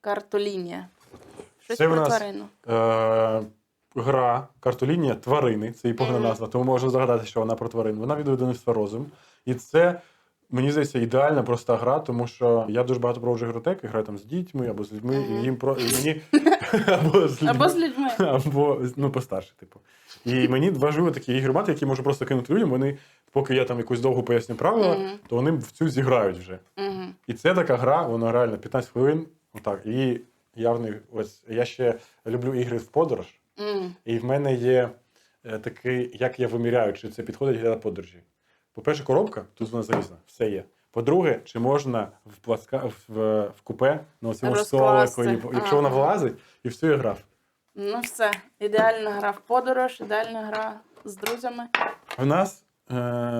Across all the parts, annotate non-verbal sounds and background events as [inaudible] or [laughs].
Картолінія. Щось Це в про нас- тварину. Е, гра картолінія тварини, це її повна назва, тому можна загадати, що вона про тварин. Вона від видавництва розум. І це, мені здається, ідеальна проста гра, тому що я дуже багато проводжу ігротеки, граю там з дітьми або з людьми, і їм про і [laughs] мені [laughs] або з людьми. Або з людьми. Або ну, постарше, типу. І мені важливо такі ігри мати, які можу просто кинути людям. Вони, поки я там якусь довгу поясню правила, то вони в цю зіграють вже. І це така гра, вона реально 15 хвилин. Отак. І я в них ось я ще люблю ігри в подорож. Мгм. І в мене є е, такий, як я виміряю, чи це підходить для подорожі. По-перше, коробка, тут вона залізна, все є. По-друге, чи можна в, пласка, в, в купе на цьому столику, якщо вона влазить, і все я грав. Ну все. Ідеальна гра в подорож, ідеальна гра з друзями. В нас е,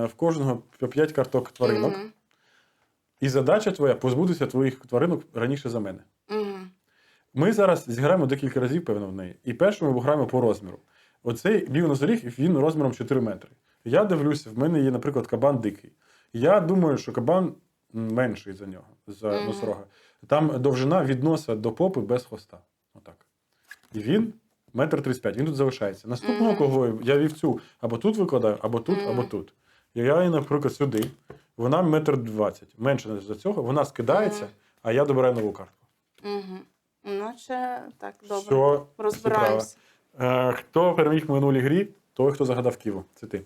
в кожного по 5 карток тваринок. Мгм. І задача твоя позбутися твоїх тваринок раніше за мене. Мгм. Ми зараз зіграємо декілька разів, певно, в неї. І першу ми граємо по розміру. Оцей білий носоріг, він розміром 4 метри. Я дивлюся, в мене є, наприклад, кабан дикий. Я думаю, що кабан менший за нього, за Мгм. носорога. Там довжина від носа до попи без хвоста. Отак. І він метр 35, він тут залишається. Наступного, Мгм. кого я вівцю або тут викладаю, або тут, Мгм. або тут. Я наприклад, сюди. Вона метр 20. Менше за цього, вона скидається, а я добираю нову картку. Мгм. Наче так, добре. Розбираємось. Е, хто переміг в минулій грі, той, хто загадав Ківу. Це ти.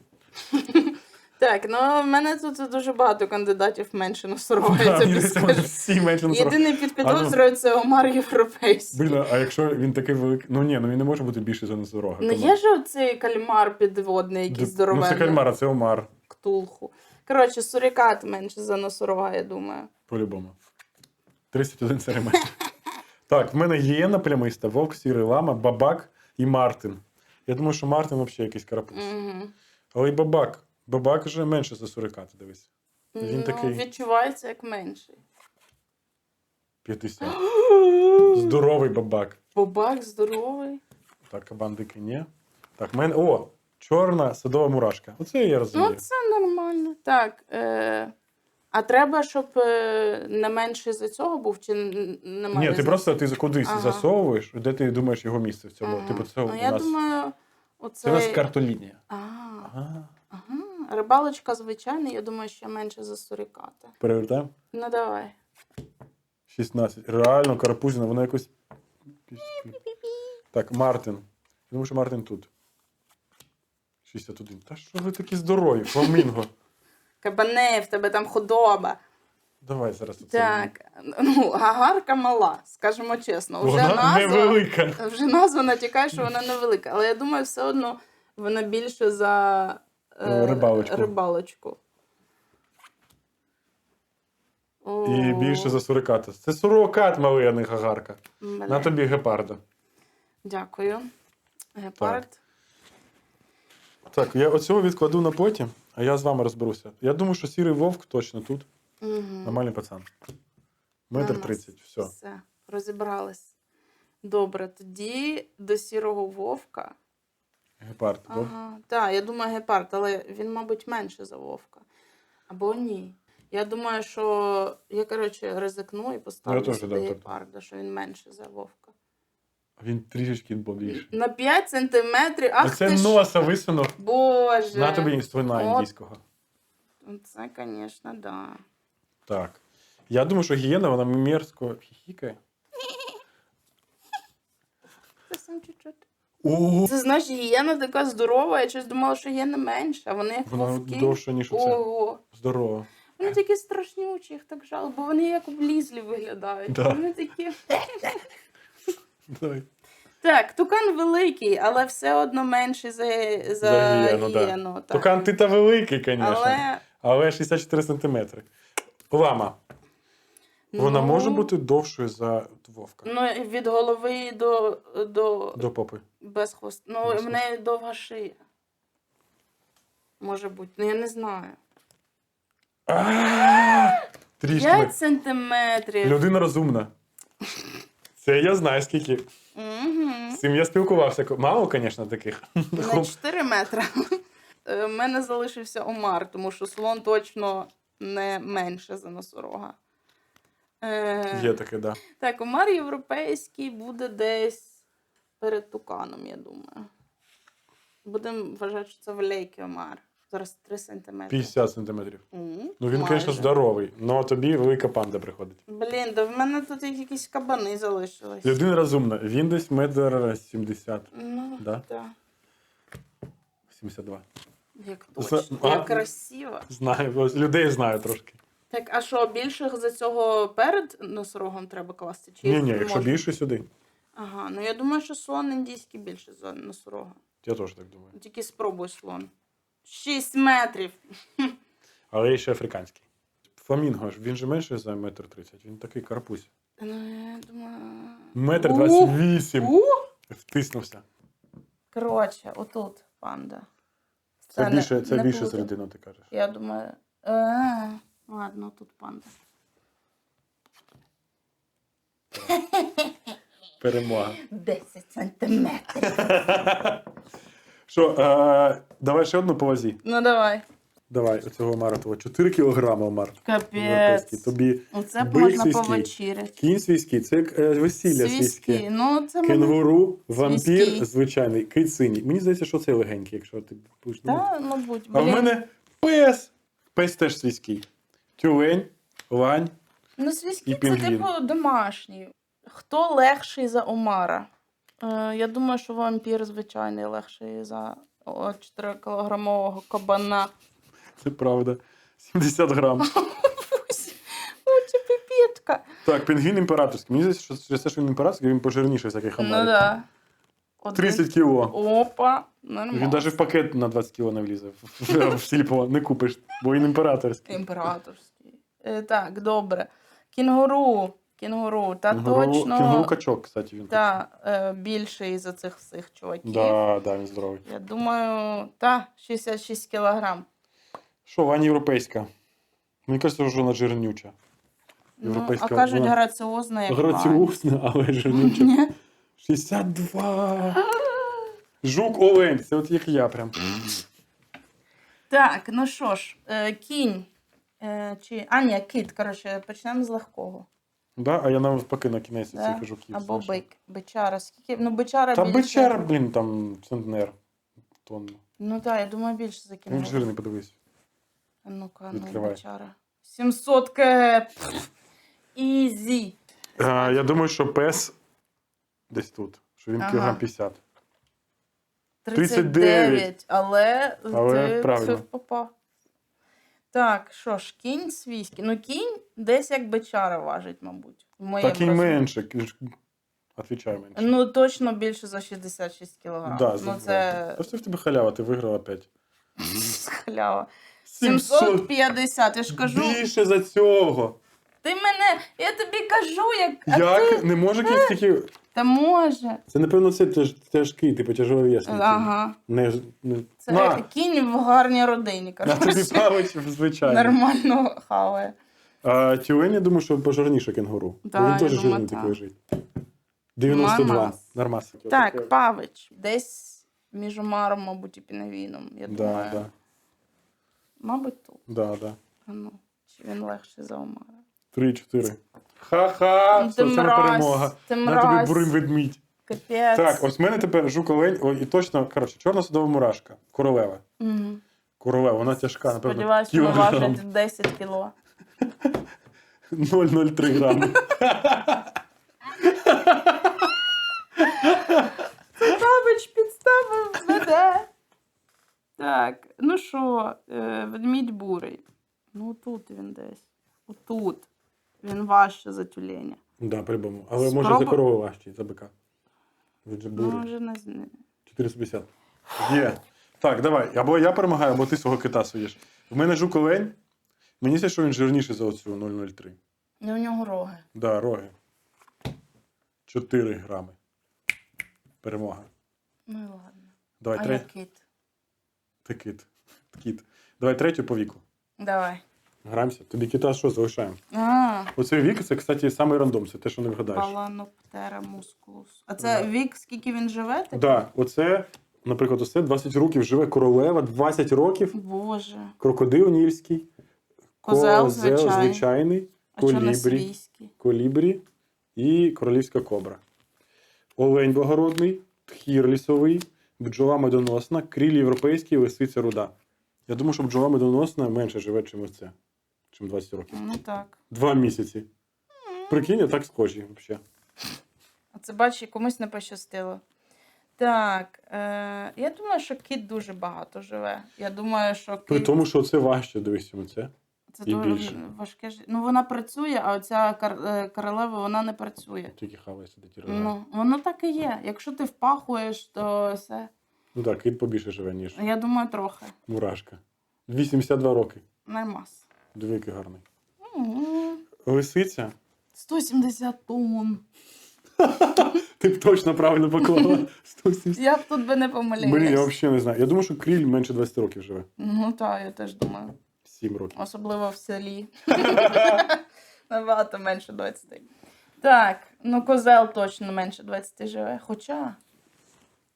[laughs] Так, ну в мене тут дуже багато кандидатів менше [laughs] вони всі менше на 40. Єдиний під підозрою це Омар Європейський. Блін, а якщо він такий великий. Ну ні, ну він не може бути більший за носорога. Ну є ж оцей кальмар підводний, якийсь Ну, це кальмар, а це омар, Ктулху. Коротше, сурикат менше за носорога, я думаю. по-любому. 31 сантиметр. [laughs] Так, в мене гієна плямиста, вовк, сірий лама, бабак і Мартин. Я думаю, що Мартин взагалі якийсь карапуз. Угу. Але й бабак. Бабак вже менше за суриката, дивись. Він ну, такий. відчувається як менший. 50. [gasps] Здоровий бабак. Бобак здоровий. Так, кабан дикий, ні. Так, в мене. О! Чорна садова мурашка. Оце я розумію. Ну, це нормально. Так. Е... А треба, щоб е, не менше за цього був, чи немає? Ні, ти різниці? просто ти кудись Ага. засовуєш, де ти думаєш його місце в цьому. Ага. Типу, це ну, у я нас. думаю, оце... Це у нас картолінія. А, Ага. ага. Рибалочка звичайна, я думаю, що менше за суриката. Перевертаємо. Ну давай. 16. Реально, карапузіна, вона якось. Так, Мартин. Думаю, що Мартин тут. 61. Та що ви такі здорові? Фламінго. Кабане, в тебе там худоба. Давай зараз оце. Так, ну, гагарка мала, скажімо чесно. Вже Вона назва, невелика. вже назва натякає, що вона невелика. Але я думаю, все одно вона більше за е, рибалочку. рибалочку. О, І більше за суриката. Це сурокат малий, а не гагарка. На тобі гепарда. Дякую. Гепард. Так, я оцього відкладу на потім, а я з вами розберуся. Я думаю, що сірий вовк точно тут. Угу. Нормальний пацан. Метр тридцять. Все. Все, розібрались. Добре, тоді до сірого вовка. Гепард. Ага, так, я думаю, гепард, але він, мабуть, менше за вовка. Або ні. Я думаю, що я, коротше, ризикну і поставлю Ну, теж, сюди да, гепарда, що він менше за вовка. Він трішечки більший. На 5 сантиметрів. Ах Оце ти ж, носа висунув. Боже. На тобі інструмента От. індійського. Це, звісно, да. Так. Я думаю, що гієна, вона мерзко хіхікає. Зовсім чуть-чуть. О, Це значить, гієна така здорова, я щось думала, що гієна менша, а вони як вона вовки. довша, ніж оце. Ого. Здорово. Вони такі страшнючі, їх так жалко, бо вони як облізлі виглядають. Да. Вони такі. Давай. Так, тукан великий, але все одно менший за, за, За гієну, да. так. Тукан ти та великий, звісно. Але... Але 64 сантиметри. Лама. Вона ну, може бути довшою за вовка. Ну, від голови до, до, До попи. без хвоста. Ну, Без в неї довга шия. Може бути. Ну, я не знаю. Трішки. 5 сантиметрів. Людина розумна. Це я знаю скільки. Угу. З цим я спілкувався. Мало, звісно, таких. На 4 метри. У мене залишився Омар, тому що слон точно не менше за носорога. Е, Є таке, да. Так, омар європейський буде десь перед туканом, я думаю. Будемо вважати, що це великий омар. Зараз 3 сантиметри. 50 сантиметрів. М, Ну він, майже. звісно, здоровий, але тобі велика панда приходить. Блін, да в мене тут якісь кабани залишились. Людина розумна, він десь метр 70, Ну, Да? так. 72. Як точно, а- як красиво. Знаю, ось людей знаю трошки. Так, а що, більших за цього перед носорогом треба класти? Чи Ні, ні, якщо можна? більше сюди. Ага, ну я думаю, що слон індійський більше за носорога. Я теж так думаю. Тільки спробуй слон. 6 метрів. [laughs] Але є ще африканський. Фламінго ж, він же менше за метр 30. Він такий карпусь. Ну, я думаю. Метр 28. У! Втиснувся. Коротше, отут панда. Це, не- більше, це не більше буде. середину, ти кажеш. Я думаю. Е, ладно, тут панда. Перемога. [laughs] 10 сантиметрів. [laughs] Що, е, давай ще одну по вазі. Ну давай. Давай, оцього омара твого. 4 кілограми омар. Капець. Тобі Оце бик можна свійський. повечеряти. кінь свійський, це е, весілля Свійські. свійське. Ну, це мене. Кенгуру, вампір Свійський. звичайний, кит синій. Мені здається, що це легенький, якщо ти будеш думати. Та, мабуть. А в Блін. мене пес. Пес теж свійський. Тюлень, лань. Ну, свійські і це пінгвін. типу домашні. Хто легший за Омара? Е, я думаю, що вампір звичайний легший за 4-кілограмового кабана. Це правда. 70 грам. [laughs] Піпітка. Так, пінгвін імператорський. Мені здається, що через те, що він імператорський, він пожирніший всяких Ну хамарів. да. Один. 30 кіло. Опа, нормально. Він навіть в пакет на 20 кіло не влізе. В сільпо не купиш, бо він імператорський. Імператорський. Е, так, добре. Кінгуру. Кінгуру. Та Кенгуру, точно. кенгуру качок, кстати, він. Та, е, більший за цих всіх чуваків. Да, да, він здоровий. Я думаю, та, 66 кілограм. Що, Ваня європейська? Мені кажеться, що вона жирнюча. Ну, а кажуть, вона- граціозна, як. Граціозна, але жирнюча. 62. [laughs] Жук Олень, це от як я прям. Так, ну що ж, е, кінь. Е, чи... А, ні, кіт, коротше, почнемо з легкого. Да? А я навпаки на кінець Да? цих жуків. Або бик. Бичара. Скільки? Ну, бичара Та більше. бичара, блін, там центнер. Тонну. Ну так, я думаю, більше за Він жирний, подивись. А Ну-ка, ну, бичара. 700 кг. Ізі. А, я думаю, що пес десь тут. Що він Ага. кілограм 50. 39, але, Але ти правильно. це попав. Так, що ж, кінь свійський. Ну, кінь десь як бичара важить, мабуть. В моєму Так і розумінні. менше. Отвічай менше. Ну, точно більше за 66 кг. да, ну, це. Та в тебе халява, ти виграла 5. [laughs] халява. 750, я ж кажу. Більше за цього. Ти мене, я тобі кажу, як. А Як? ти... Не може кінь стільки. Та може. Це, напевно, це теж тяжкий, типу тяжеловесний. кінь. Ага. Не, не... Це На! кінь в гарній родині, На тобі коротше. павич, звичайно. Нормально хаває. А тюлень, я думаю, що пожирніше кенгуру. Да, Бо він я теж думаю, жирний так. такий лежить. 92. Нормас. Нормас. Так, павич. Десь між омаром, мабуть, і пінгвіном. Я Да, думаю. да, Мабуть, тут. да, да. А Ну, чи він легший за омара. 3-4. Ха-ха! Ну, ти мразь, перемога. ти На тобі мразь. бурим ведмідь. Капець. Так, ось в мене тепер жук олень, о, і точно, коротше, чорна судова мурашка. Королева. Угу. Королева, вона тяжка, напевно. Сподіваюсь, що вона кілограм. важить 10 кіло. 0,03 грами. Павич підставив веде. Так, ну що, е, ведмідь бурий. Ну тут він десь. Отут. Він важче за тюленя. Да, по-любому. Але може за корову важчий, за бика. Він же Ну, бурий. вже не знаю. 450. Є. Так, давай. Або я перемагаю, або ти свого кита суєш. В мене жук олень. Мені здається, що він жирніший за оцю 0,03. І у нього роги. Да, роги. 4 грами. Перемога. Ну і ладно. Давай, а тре... я кит. ти кит. Кіт. Давай третю по віку. Давай. Граємося. Тобі кита що залишаємо? А, Оцей вік, це, кстати, самий рандом, це те, що не вгадаєш. Баланоптера мускулус. А це Да. вік, скільки він живе? Так, да, оце, наприклад, оце 20 років живе королева, 20 років, Боже. крокодил нільський, Козел звичайний. звичайний А колібрі. колібрі і королівська кобра. Олень благородний, тхір лісовий, бджола медоносна, кріль європейський, лисиця руда. Я думаю, що бджола медоносна менше живе, чим ось це, чим 20 років. Ну так. Два місяці. Прикинь, а так схожі взагалі. А це бачиш, комусь не пощастило. Так, е, я думаю, що кіт дуже багато живе. Я думаю, що кіт При тому, що це важче, дивись, це. Це і дуже більше. важке життя. Ну, вона працює, а оця кар- е, королева вона не працює. Тільки хаває сидить і Ну, воно так і є. Якщо ти впахуєш, то все. Ну так, кіт побільше живе, ніж Я думаю, трохи. мурашка. 82 роки. Нормас. Диви, який гарний. Мгм. Лисиця. 170 тонн. [laughs] Ти б точно правильно поклала. [laughs] 170. Я б тут би не помиляюсь. Блін, я взагалі не знаю. Я думаю, що кріль менше 20 років живе. Ну так, я теж думаю. 7 років. Особливо в селі. [laughs] Набагато менше 20. Так, ну козел точно менше 20 живе. Хоча.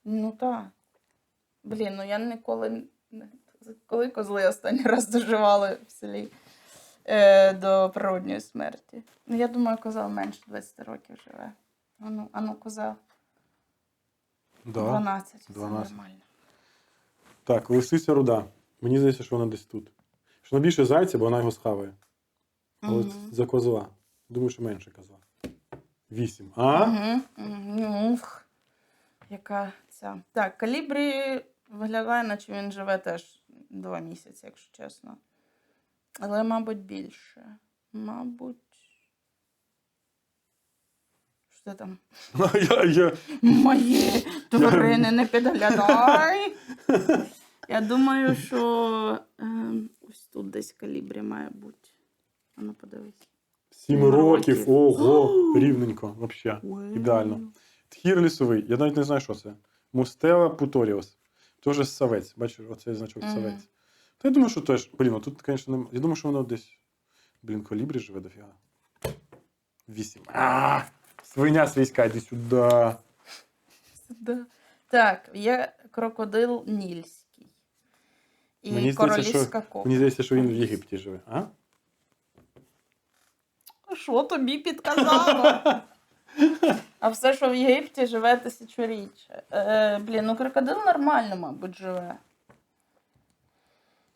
Ну так. Блін, ну я ніколи. Коли козли останній раз доживали в селі е, до природньої смерті. Ну, я думаю, козел менше 20 років живе. Ану, ану козел. Да. 12. Це нормально. Так, лисиця руда. Мені здається, що вона десь тут. Що більше зайця, бо вона його схаває. А от за козла. Думаю, що менше козла. 8. А? Угу, угу. Ух, яка ця. Так, калібрі виглядає, наче він живе теж два місяці, якщо чесно. Але, мабуть, більше. Мабуть. Що там? [laughs] я, я... Мої тварини не підглядай. [laughs] Я думаю, що ем, ось тут десь калібрі має бути. А ну подивись. Сім років. років. Ого, [gasps] рівненько, взагалі. Ідеально. Тхір лісовий. Я навіть не знаю, що це. Мустела путоріус. Теж савець. Бачиш, оцей значок Мгм. савець. Та я думаю, що теж. Блін, а тут, звісно, нема. Я думаю, що воно десь. Блін, колібрі живе дофіга. 8. А, свиня свійська, йди сюди. Да. Так, є крокодил Нільський. І Мені здається, що- королівська. Мені здається, що він в Єгипті живе. А? Що тобі підказало? а все, що в Єгипті живе тисячоріччя. Е, блін, ну крокодил нормально, мабуть, живе.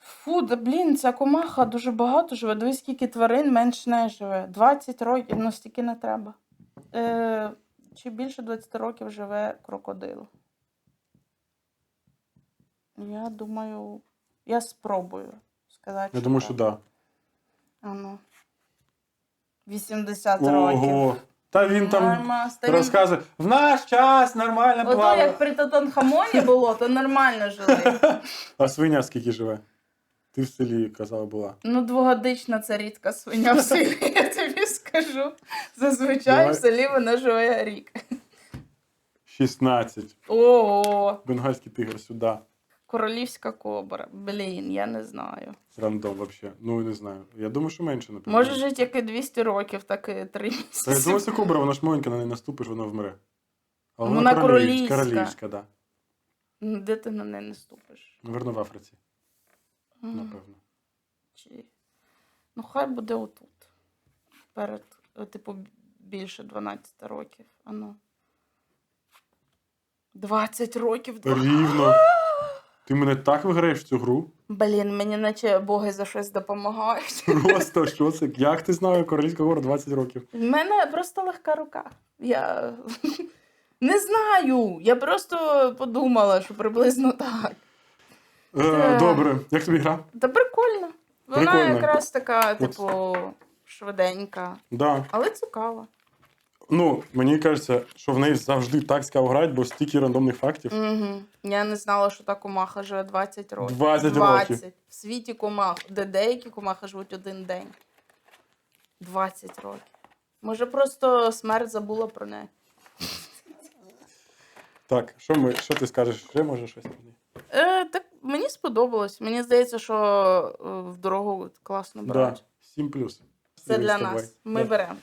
Фу, да блін, ця комаха дуже багато живе. Дивись, скільки тварин менш не живе. 20 років, ну стільки не треба. Е, чи більше 20 років живе крокодил? Я думаю, я спробую сказати. Я думаю, що так. так. А ну. 80 років. Ого. Та він там. Розказує: в наш час нормально Ото плаває. як при Тутанхамоні було, то нормально жили. [laughs] А свиня скільки живе? Ти в селі казала була. Ну, двогодична це рідка свиня в селі, [laughs] я тобі скажу. Зазвичай Давай. в селі вона живе рік. 16. О, Бенгальський тигр сюди. Королівська кобра. Блін, я не знаю. Рандом вообще. Ну, не знаю. Я думаю, що менше, напевно. Може жити як і 200 років, так і 3 Та я місяці. думаю, це кобра, вона ж маленька, на неї наступиш, вона вмре. А Вона королівська. Королівська, да. Ну, Де ти на неї не ступиш? Наверно, в Африці, М. напевно. Чи... Ну, хай буде отут. Перед, е, типу, більше 12 років. Ану. 20 років. Рівно. [gasps] Ти мене так виграєш в цю гру? Блін, мені наче боги за щось допомагають. [laughs] Просто що це? Як ти знав, королівська гора 20 років? В мене просто легка рука. Я [laughs] не знаю. Я просто подумала, що приблизно так. Е, добре. Як тобі гра? Та прикольно. Вона Прикольно. якраз така, типу, швиденька, Да. але цікава. Ну, мені кажеться, що в неї завжди так цікаво грати, бо стільки рандомних фактів. Угу. Я не знала, що та комаха живе 20 років. 20 років. В світі комах, де деякі комахи живуть один день. 20 років. Може, просто смерть забула про неї. Так, що ми, що ти скажеш? Ще може щось про неї? Е, так мені сподобалось. Мені здається, що е, в дорогу класно брати. Да. 7 плюс. Це для нас. Ми Да. беремо.